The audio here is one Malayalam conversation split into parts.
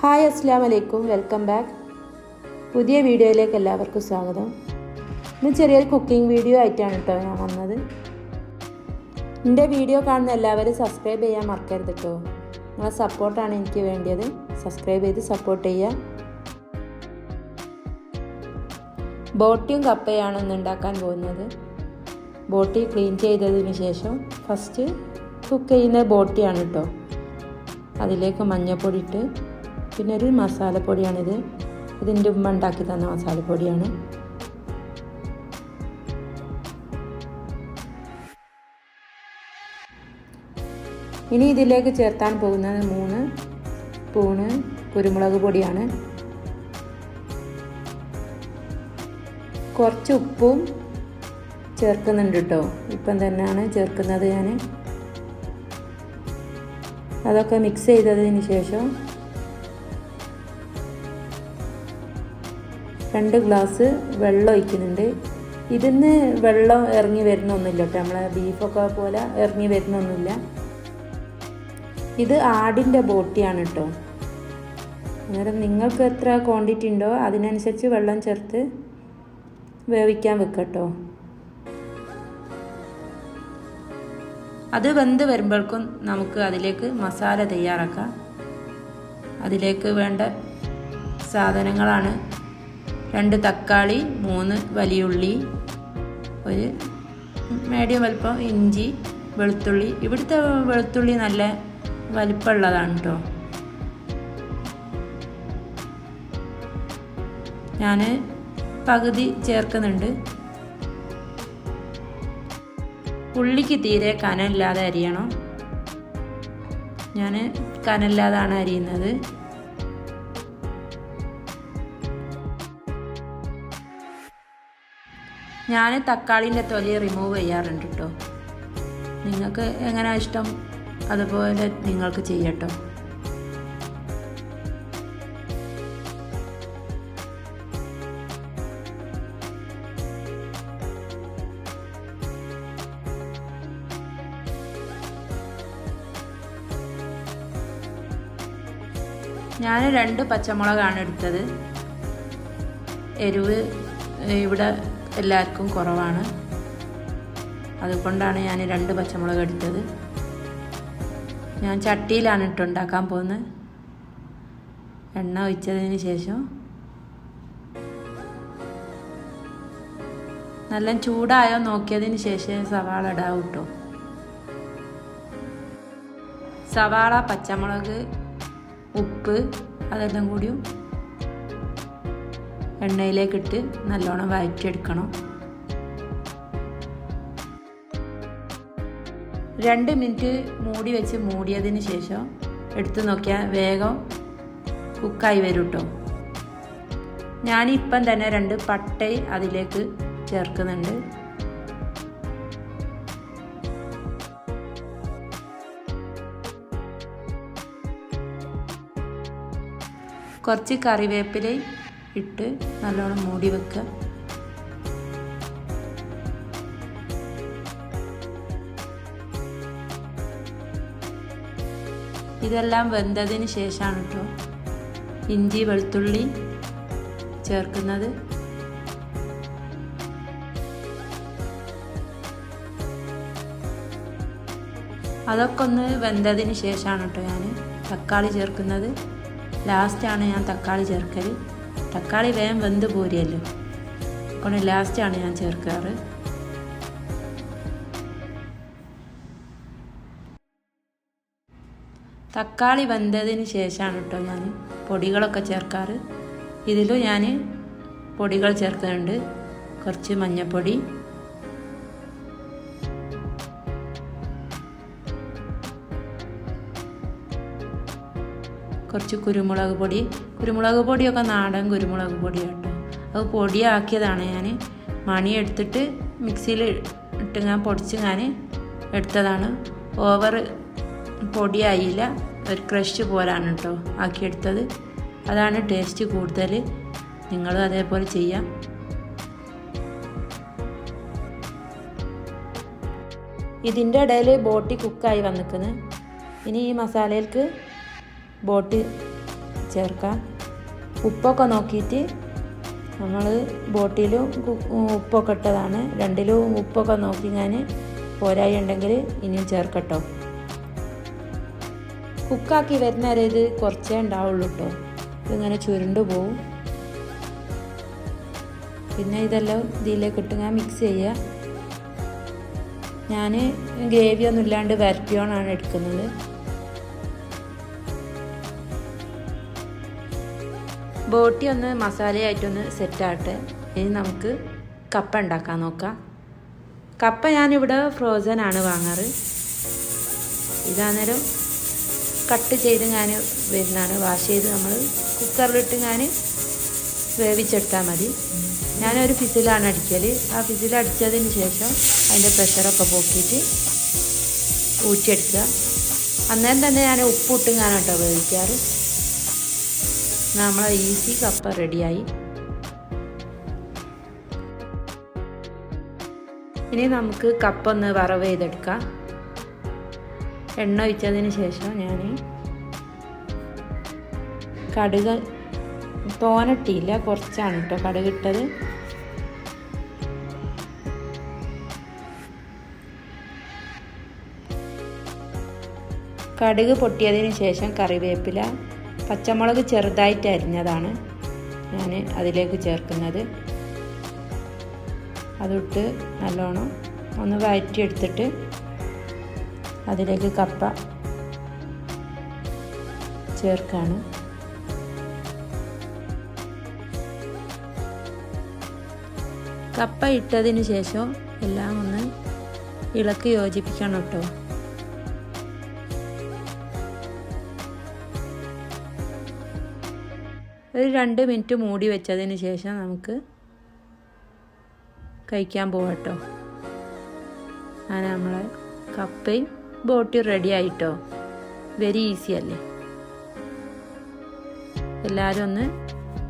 ഹായ് അസ്സാം വലൈക്കും വെൽക്കം ബാക്ക്. പുതിയ വീഡിയോയിലേക്ക് എല്ലാവർക്കും സ്വാഗതം. ഇന്ന് ചെറിയൊരു കുക്കിംഗ് വീഡിയോ ആയിട്ടാണ് കേട്ടോ ഞാൻ വന്നത്. എന്റെ വീഡിയോ കാണുന്ന എല്ലാവരും സബ്സ്ക്രൈബ് ചെയ്യാൻ മറക്കരുത് കേട്ടോ. നിങ്ങളെ സപ്പോർട്ടാണ് എനിക്ക് വേണ്ടിയത്. സബ്സ്ക്രൈബ് ചെയ്ത് സപ്പോർട്ട് ചെയ്യുക. ബോട്ടിയും കപ്പയാണ് ഇന്ന് ഉണ്ടാക്കാൻ പോകുന്നത്. ബോട്ടി ക്ലീൻ ചെയ്തതിന് ശേഷം ഫസ്റ്റ് കുക്ക് ചെയ്യുന്ന ബോട്ടിയാണ് കേട്ടോ. അതിലേക്ക് മഞ്ഞൾപ്പൊടി ഇട്ട് പിന്നെ ഒരു മസാലപ്പൊടിയാണിത്. ഇതിന്റെ ഉമ്മ ഉണ്ടാക്കി തന്ന മസാലപ്പൊടിയാണ്. ഇനി ഇതിലേക്ക് ചേർത്താൻ പോകുന്നത് മൂന്ന് സ്പൂണ് കുരുമുളക് പൊടിയാണ്. കുറച്ച് ഉപ്പും ചേർക്കുന്നുണ്ട് കേട്ടോ. ഇപ്പം തന്നെയാണ് ചേർക്കുന്നത് ഞാൻ. അതൊക്കെ മിക്സ് ചെയ്തതിന് ശേഷം രണ്ട് ഗ്ലാസ് വെള്ളം ഒഴിക്കുന്നുണ്ട്. ഇതിന്ന് വെള്ളം ഇറങ്ങി വരുന്നൊന്നുമില്ല കേട്ടോ. നമ്മളെ ബീഫൊക്കെ പോലെ ഇറങ്ങി വരുന്നൊന്നുമില്ല. ഇത് ആടിന്റെ ബോട്ടിയാണ് കേട്ടോ. അന്നേരം നിങ്ങൾക്ക് എത്ര ക്വാണ്ടിറ്റി ഉണ്ടോ അതിനനുസരിച്ച് വെള്ളം ചേർത്ത് വേവിക്കാൻ വെക്കട്ടോ അത് വെന്ത് വരുമ്പോഴേക്കും നമുക്ക് അതിലേക്ക് മസാല തയ്യാറാക്കാം. അതിലേക്ക് വേണ്ട സാധനങ്ങളാണ് രണ്ട് തക്കാളി മൂന്ന് വലിയുള്ളി ഒരു മീഡിയം വലിപ്പം ഇഞ്ചി വെളുത്തുള്ളി. ഇവിടുത്തെ വെളുത്തുള്ളി നല്ല വലിപ്പമുള്ളതാണ് കേട്ടോ ഞാൻ പകുതി ചേർക്കുന്നുണ്ട്. ഉള്ളിക്ക് തീരെ കനമില്ലാതെ അരിയണം. ഞാൻ കനമില്ലാതാണ് അരിയുന്നത്. ഞാൻ തക്കാളിന്റെ തൊലി റിമൂവ് ചെയ്യാറുണ്ട് കേട്ടോ നിങ്ങൾക്ക് എങ്ങനെ ഇഷ്ടം? അതുപോലെ നിങ്ങൾക്ക് ചെയ്യട്ടോ. ഞാൻ രണ്ട് പച്ചമുളകാണ് എടുത്തത്. എരിവ് ഇവിടെ എല്ലാവർക്കും കുറവാണ്. അതുകൊണ്ടാണ് ഞാൻ രണ്ട് പച്ചമുളക് എടുത്തത്. ഞാൻ ചട്ടിയിലാണ് ഇട്ട് ഉണ്ടാക്കാൻ പോകുന്നത്. എണ്ണ ഒഴിച്ചതിന് ശേഷം നല്ല ചൂടായോ നോക്കിയതിന് ശേഷം സവാള ഇടാവും കേട്ടോ സവാള പച്ചമുളക് ഉപ്പ് അതെല്ലാം കൂടിയും എണ്ണയിലേക്കിട്ട് നല്ലോണം വഴറ്റിയെടുക്കണം. രണ്ട് മിനിറ്റ് മൂടി വെച്ച് മൂടിയതിന് ശേഷം എടുത്തു നോക്കിയാൽ വേഗം കുക്കായി വരും കേട്ടോ ഞാനിപ്പം തന്നെ രണ്ട് പട്ട അതിലേക്ക് ചേർക്കുന്നുണ്ട്. കുറച്ച് കറിവേപ്പില ഇട്ട് നല്ലോണം മൂടി വെക്കുക. ഇതെല്ലാം വെന്തതിന് ശേഷമാണ് കേട്ടോ ഇഞ്ചി വെളുത്തുള്ളി ചേർക്കുന്നത്. അതൊക്കെ ഒന്ന് വെന്തതിന് ശേഷമാണ് കേട്ടോ ഞാൻ തക്കാളി ചേർക്കുന്നത്. ലാസ്റ്റാണ് ഞാൻ തക്കാളി ചേർക്കൽ തക്കാളി വേഗം വെന്ത് പോരുമല്ലോ കൊണ്ട് ലാസ്റ്റാണ് ഞാൻ ചേർക്കാറ്. തക്കാളി വെന്തതിന് ശേഷമാണ് കേട്ടോ ഞാൻ പൊടികളൊക്കെ ചേർക്കാറ്. ഇതിലും ഞാൻ പൊടികൾ ചേർക്കുന്നുണ്ട്. കുറച്ച് മഞ്ഞൾപ്പൊടി കുറച്ച് കുരുമുളക് പൊടി. കുരുമുളക് പൊടിയൊക്കെ നാടൻ കുരുമുളക് പൊടി കേട്ടോ. അത് പൊടിയാക്കിയതാണ് ഞാൻ മണി എടുത്തിട്ട് മിക്സിയിൽ ഇട്ട് ഞാൻ പൊടിച്ച് ഞാൻ എടുത്തതാണ്. ഓവർ പൊടിയായില്ല ഒരു ക്രഷ് പോലാണ് കേട്ടോ ആക്കിയെടുത്തത് അതാണ് ടേസ്റ്റ് കൂടുതൽ. നിങ്ങളും അതേപോലെ ചെയ്യാം. ഇതിന്റെ ഇടയിൽ ബോട്ടി കുക്കായി വന്നിക്കുന്നത് ഇനി ഈ മസാലയിലേക്ക് ബോട്ട് ചേർക്കാം. ഉപ്പൊക്കെ നോക്കിയിട്ട് നമ്മൾ ബോട്ടിലും ഉപ്പൊക്കെ ഇട്ടതാണ്. രണ്ടിലും ഉപ്പൊക്കെ നോക്കി ഞാൻ പോരായി ഉണ്ടെങ്കിൽ ഇനിയും ചേർക്കട്ടോ. കുക്കാക്കി വരുന്ന ഇത് കുറച്ചേ ഉണ്ടാവുള്ളൂ കേട്ടോ ഇതിങ്ങനെ ചുരുണ്ടു പോവും. പിന്നെ ഇതെല്ലാം ഇതിലേക്ക് ഇട്ട് ഞാൻ മിക്സ് ചെയ്യുക ഞാൻ ഗ്രേവി ഒന്നും ഇല്ലാണ്ട് വരട്ടിയോണാണ് എടുക്കുന്നത്. ബോട്ടി ഒന്ന് മസാലയായിട്ടൊന്ന് സെറ്റാകട്ടെ. ഇനി നമുക്ക് കപ്പ ഉണ്ടാക്കാൻ നോക്കാം. കപ്പ ഞാനിവിടെ ഫ്രോസൺ ആണ് വാങ്ങാറ്. ഇതാന്നേരം കട്ട് ചെയ്ത് ഞാൻ വരുന്നതാണ്. വാഷ് ചെയ്ത് നമ്മൾ കുക്കറിലിട്ട് ഞാൻ വേവിച്ചെടുത്താൽ മതി. ഞാനൊരു ഫിസിലാണ് അടിക്കൽ ആ ഫിസിൽ അടിച്ചതിന് ശേഷം അതിന്റെ പ്രഷറൊക്കെ പോക്കിയിട്ട് ഊറ്റിയെടുക്കുക. അന്നേരം തന്നെ ഞാൻ ഉപ്പിട്ട് ഞാൻ കേട്ടോ വേവിക്കാറ്. നമ്മളെ ഈസി കപ്പ റെഡിയായി. ഇനി നമുക്ക് കപ്പ ഒന്ന് വറവ് ചെയ്തെടുക്കാം. എണ്ണ ഒഴിച്ചതിന് ശേഷം ഞാൻ കടുക് തോനട്ടിയില്ല കുറച്ചാണ് കേട്ടോ കടുക് ഇട്ടത്. കടുക് പൊട്ടിയതിന് ശേഷം കറിവേപ്പില പച്ചമുളക് ചെറുതായിട്ട് അരിഞ്ഞതാണ് ഞാൻ അതിലേക്ക് ചേർക്കുന്നത്. അതിട്ട് നല്ലോണം ഒന്ന് വഴറ്റിയെടുത്തിട്ട് അതിലേക്ക് കപ്പ ചേർക്കാണ്. കപ്പ ഇട്ടതിന് ശേഷം എല്ലാം ഒന്ന് ഇളക്കി യോജിപ്പിക്കണം കേട്ടോ. ഒരു രണ്ട് മിനിറ്റ് മൂടി വെച്ചതിന് ശേഷം നമുക്ക് കഴിക്കാൻ പോകട്ടോ അങ്ങനെ നമ്മളെ കപ്പയും ബോട്ടി റെഡി ആയിട്ടോ. വെരി ഈസി അല്ലേ? എല്ലാവരും ഒന്ന്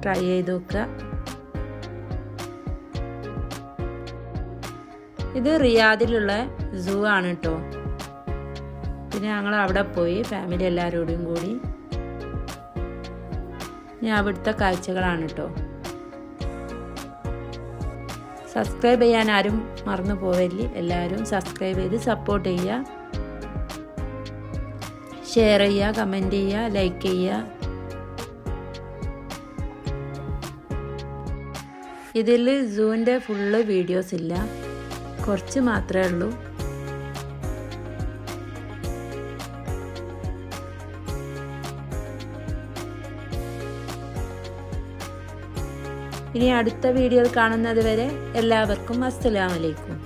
ട്രൈ ചെയ്ത് നോക്കുക. ഇത് റിയാദിലുള്ള സൂ ആണ് കേട്ടോ. പിന്നെ ഞങ്ങൾ അവിടെ പോയി ഫാമിലി എല്ലാവരോടും കൂടി ഞാൻ അവിടുത്തെ കാഴ്ചകളാണ് കേട്ടോ സബ്സ്ക്രൈബ് ചെയ്യാൻ ആരും മറന്നു പോവല്ലേ? എല്ലാവരും സബ്സ്ക്രൈബ് ചെയ്ത് സപ്പോർട്ട് ചെയ്യുക. ഷെയർ ചെയ്യുക കമന്റ് ചെയ്യുക ലൈക്ക് ചെയ്യുക. ഇതിൽ സൂവിന്റെ ഫുള്ള് വീഡിയോസ് ഇല്ല. കുറച്ച് മാത്രമേ ഉള്ളൂ. ഇനി അടുത്ത വീഡിയോയിൽ കാണുന്നത് വരെ എല്ലാവർക്കും അസ്സലാമലൈക്കും